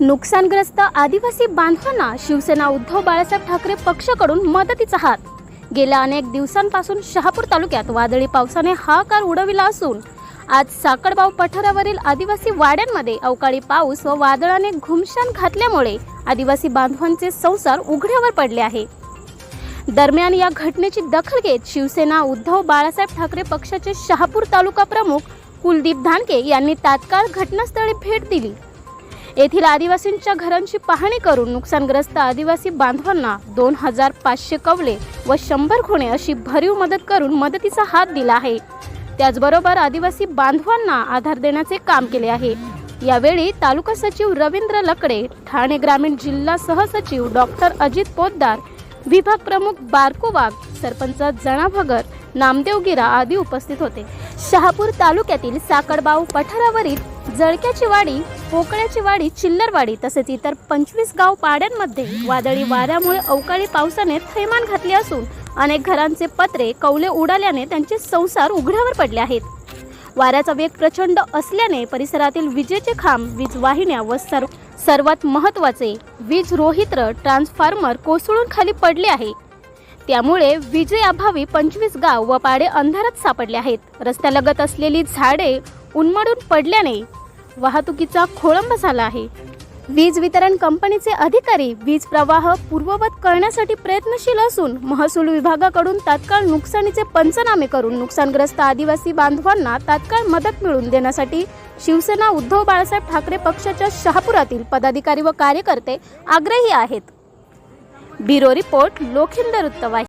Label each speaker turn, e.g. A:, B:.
A: नुकसानग्रस्त आदिवासी बांधवांना शिवसेना उद्धव बाळासाहेब ठाकरे पक्षाकडून मदतीचा हात. गेल्या अनेक दिवसांपासून शहापूर तालुक्यात वादळी पावसाने हाकार उडविला असून आज साकडबाव पठारावरील आदिवासी वाड्यांमध्ये अवकाळी पाऊस व वादळाने घुमशान घातल्यामुळे आदिवासी बांधवांचे संसार उघड्यावर पडले आहे. दरम्यान या घटनेची दखल घेत शिवसेना उद्धव बाळासाहेब ठाकरे पक्षाचे शहापूर तालुका प्रमुख कुलदीप धानके यांनी तात्काळ घटनास्थळी भेट दिली. येथील आदिवासींच्या घरांची पाहणी करून नुकसानग्रस्त आदिवासी बांधवांना दोन हजार पाचशे कवले व शंभर खुणे अशी भरीव मदत करून मदतीचा हात दिला आहे. त्याचबरोबर आदिवासी बांधवांना आधार देण्याचे काम केले आहे. यावेळी तालुका सचिव रवींद्र लकडे ठाणे ग्रामीण जिल्हा सहसचिव डॉक्टर अजित पोद्दार विभाग प्रमुख बारको वाघ सरपंच जणा भगर नामदेव गिरा आदी उपस्थित होते. शहापूर तालुक्यातील साकडबाव पठारावरील जळक्याची वाडी पोकळ्याची वाडी चिल्लरवाडी तसेच इतर पंचवीस गाव पाड्यांमध्ये वादळी वाऱ्यामुळे अवकाळी पावसाने थैमान घातले असून अनेक घरांचे पत्रे कौले उडाल्याने त्यांचे संसार उघड्यावर पडले आहेत. वाऱ्याचा वेग प्रचंड असल्याने परिसरातील विजेचे खांब वीज वाहिन्या व सर्व सर्वात महत्त्वाचे वीज रोहित्र ट्रान्सफॉर्मर कोसळून खाली पडले आहे. त्यामुळे विजेअभावी पंचवीस गाव व पाडे अंधारात सापडले आहेत. रस्त्यालगत असलेली झाडे उन्मळून पडल्याने वाहतुकीचा खोळंब झाला आहे. वीज वितरण कंपनीचे अधिकारी वीज प्रवाह पूर्ववत करण्यासाठी प्रयत्नशील असून महसूल विभागाकडून तात्काळ नुकसानीचे पंचनामे करून नुकसानग्रस्त आदिवासी बांधवांना तात्काळ मदत मिळवून देण्यासाठी शिवसेना उद्धव बाळासाहेब ठाकरे पक्षाच्या शहापुरातील पदाधिकारी व कार्यकर्ते आग्रही आहेत. Bureau report लोखिंदर उत्तवाही